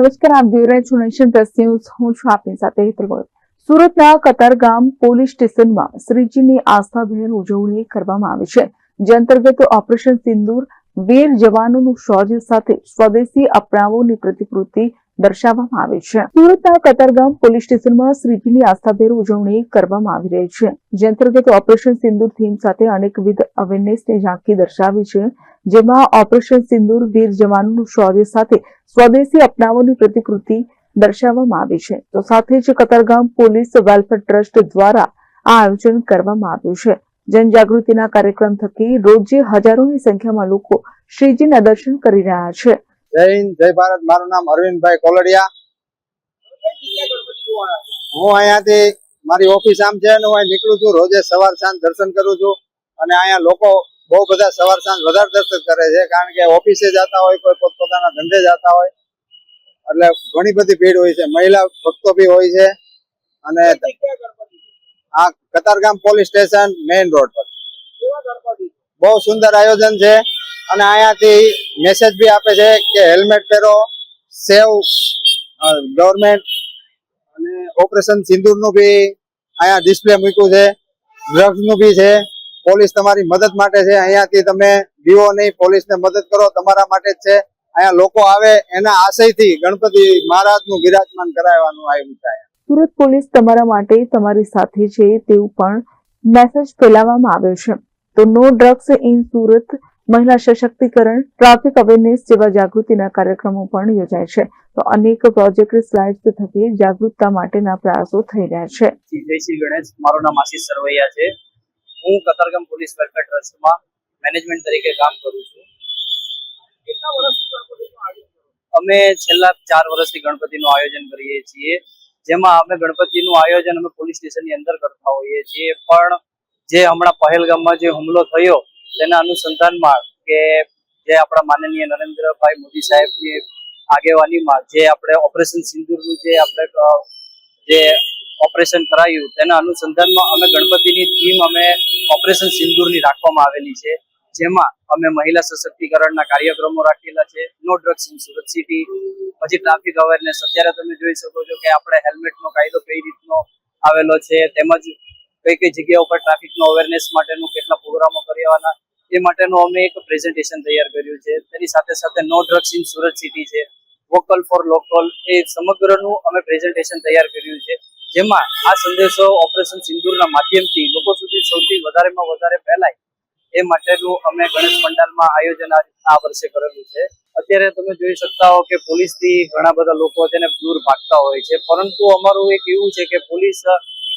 નમસ્કાર, આપ જોઈ રહ્યા છો નેશન પ્લસ ન્યૂઝ. હું છું આપની સાથે હેતલ સુરતના કતારગામ પોલીસ સ્ટેશનમાં શ્રીજીની આસ્થાભેર ઉજવણી કરવામાં આવી છે, જે અંતર્ગત ઓપરેશન સિંદૂર, વીર જવાનોનું શૌર્ય સાથે સ્વદેશી અપનાવોની પ્રતિકૃતિ દર્શાવવામાં આવી છે. સુરતના કતારગામ પોલીસ સ્ટેશનમાં શ્રીજીની આસ્થાભેર ઉજવણી કરવામાં આવી રહી છે. જે અંતર્ગત ઓપરેશન સિંદૂર થીમ સાથે અનેકવિધ અવેરનેસની ઝાંખી દર્શાવી છે. જેમાં ઓપરેશન સિંદૂર વીર જવાનોનું શૌર્ય સાથે સ્વદેશી અપનાવવાની પ્રતિકૃતિ દર્શાવવામાં આવી છે. તો સાથે જ કતારગામ પોલીસ વેલફેર ટ્રસ્ટ દ્વારા આ આયોજન કરવામાં આવ્યું છે. જનજાગૃતિના કાર્યક્રમ થકી રોજે હજારોની સંખ્યામાં લોકો શ્રીજીના દર્શન કરી રહ્યા છે. જય હિન્દ, જય ભારત. મારું નામ અરવિંદભાઈ કોલડિયા. હું અહીંયાથી, મારી ઓફિસ આમ છે હું અહીં નીકળું છું. રોજે સવાર સાંજ દર્શન કરું છું અને અહીંયા લોકો બહુ બધા સવાર સાંજ વધારે દર્શન કરે છે. કારણ કે ઓફિસે જતા હોય, કોઈ પોતપોતાના ધંધે જતા હોય. એટલે ઘણી બધી ભીડ હોય છે. મહિલા ભક્તો બી હોય છે. અને આ Katargam police station main road પર. બહુ સુંદર આયોજન છે. અને અહીંયાથી મેસેજ બી આપે છે કે હેલ્મેટ પહેરો, સેવ ગવર્મેન્ટ અને ઓપરેશન સિંદૂરનું બી અહીંયા ડિસ્પ્લે મૂક્યું છે. ડ્રગ્સનું બી છે. પોલીસ તમારી મદદ માટે છે. અહીંયાથી તમે દીવો નહીં, પોલીસને મદદ કરો, તમારા માટે જ છે. અહીંયા લોકો આવે એના આશયથી ગણપતિ મહારાજનું બિરાજમાન કરાવવાનું આવ્યું છે સુરત પોલીસ તમારા માટે તમારી સાથે છે તેવું પણ મેસેજ ફેલાવવામાં આવ્યો છે. તો નો ડ્રગ્સ ઇન સુરત મહિલા સશક્તિકરણ ટ્રાફિક અવેરનેસ જેવા જાગૃતિના કાર્યક્રમો પણ યોજાય છે. તો અનેક પ્રોજેક્ટ સ્લાઇડ્સ થકી જાગૃતતા માટેના પ્રયાસો થઈ રહ્યા છે. જય શ્રી ગણેશ. મારું નામ આશિષ સરવૈયા છે. હું કતારગામ પોલીસ વેલફેર ટ્રસ્ટમાં મેનેજમેન્ટ તરીકે કામ કરું છું? અમે છેલ્લા ચાર વર્ષથી ગણપતિનું આયોજન કરીએ છીએ. જેમાં અમે ગણપતિનું આયોજન અમે પોલીસ સ્ટેશનની અંદર કરતા હોઈએ છીએ. પણ જે હમણાં પહેલગામમાં જે હુમલો થયો તેના અનુસંધાનમાં કે જે આપણા માનનીય નરેન્દ્રભાઈ મોદી સાહેબની આગેવાનીમાં જે આપણે ઓપરેશન સિંદૂરનું જે આપણે જે ઓપરેશન કરાયું, તેના અનુસંધાનમાં અમે ગણપતિની થીમ અમે ઓપરેશન સિંદૂરની રાખવામાં આવેલી છે. જેમાં અમે મહિલા સશક્તિકરણના કાર્યક્રમો રાખેલા છે. No drugs in Surat city પછી ટ્રાફિક અવેરનેસ અત્યારે તમે જોઈ શકો છો કે આપણે હેલ્મેટનો કાયદો કઈ રીતનો આવેલો છે. તેમજ કઈ કઈ જગ્યા ઉપર ટ્રાફિકનો અવેરનેસ માટેનું કેટલા પ્રોગ્રામો કરવાના એ માટેનું અમે એક પ્રેઝન્ટેશન તૈયાર કર્યું છે. તેની સાથે સાથે no drugs in Surat city છે વોકલ ફોર લોકલ એ સમગ્રનું અમે પ્રેઝન્ટેશન તૈયાર કર્યું છે. જેમાં આ સંદેશો ઓપરેશન સિંદૂરના માધ્યમથી લોકો સુધી સૌથી વધારેમાં વધારે ફેલાય, એ માટેનું અમે ગણેશ પંડાલમાં આયોજન આ વર્ષે કરેલું છે. અત્યારે તમે જોઈ શકતા હો કે પોલીસથી ઘણા બધા લોકો તેને દૂર ભાગતા હોય છે, પરંતુ અમારું એક એવું છે કે પોલીસ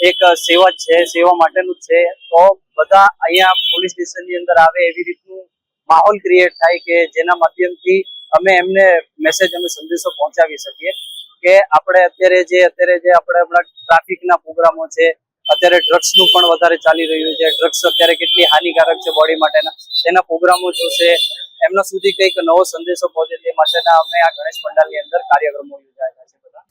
એક સેવા છે, સેવા માટેનું છે. તો બધા અહીંયા પોલીસ સ્ટેશનની અંદર આવે એવી રીતનું માહોલ ક્રિએટ થાય કે જેના માધ્યમથી અમે એમને મેસેજ અમે સંદેશો પહોંચાડી શકીએ કે આપણે અત્યારે જે અત્યારે જે આપણે હમણાં ટ્રાફિકના પ્રોગ્રામો છે, અત્યારે ડ્રગ્સનું પણ વધારે ચાલી રહ્યું છે. ડ્રગ્સ અત્યારે કેટલી હાનિકારક છે બોડી માટેના. તેના પ્રોગ્રામો જોશે. એમના સુધી કંઈક નવો સંદેશો પહોંચે તે માટેના અમે આ ગણેશ પંડાલની અંદર કાર્યક્રમો યોજાયેલા છે.